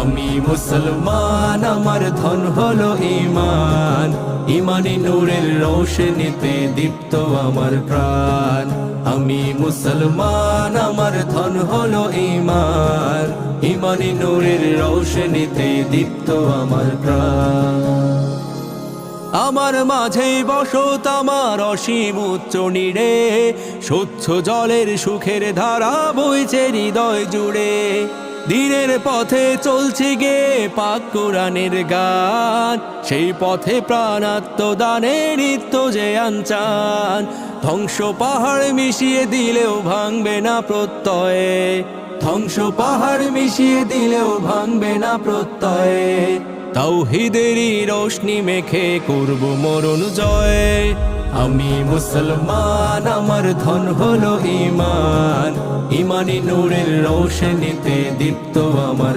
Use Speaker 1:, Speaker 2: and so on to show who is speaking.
Speaker 1: আমি মুসলমান, আমার ধন হলো ইমান ইমানি নূরের রোশনীতে দীপ্ত আমার প্রাণ। আমি মুসলমান, আমার ধন হলো ইমান ইমানি নূরের রোশনীতে দীপ্ত আমার প্রাণ। আমার মাঝে বসত আমার অসীম উচ্চ নিড়ে। স্বচ্ছ জলের সুখের ধারা বইছে হৃদয় জুড়ে। দিনের পথে চলছে গে পাক কোরআনের গান। সেই পথে প্রাণাত্মদানে নিত্য যে আনচান। ধ্বংস পাহাড় মিশিয়ে দিলেও ভাঙবে না প্রত্যয়ে। ধ্বংস পাহাড় মিশিয়ে দিলেও ভাঙবে না প্রত্যয়ে। তাওহিদেরই রোশনি মেখে করব মরণ জয়। আমি মুসলমান, আমার ধন হলো ইমান ইমানি নূরের রোশনীতে দীপ্ত আমার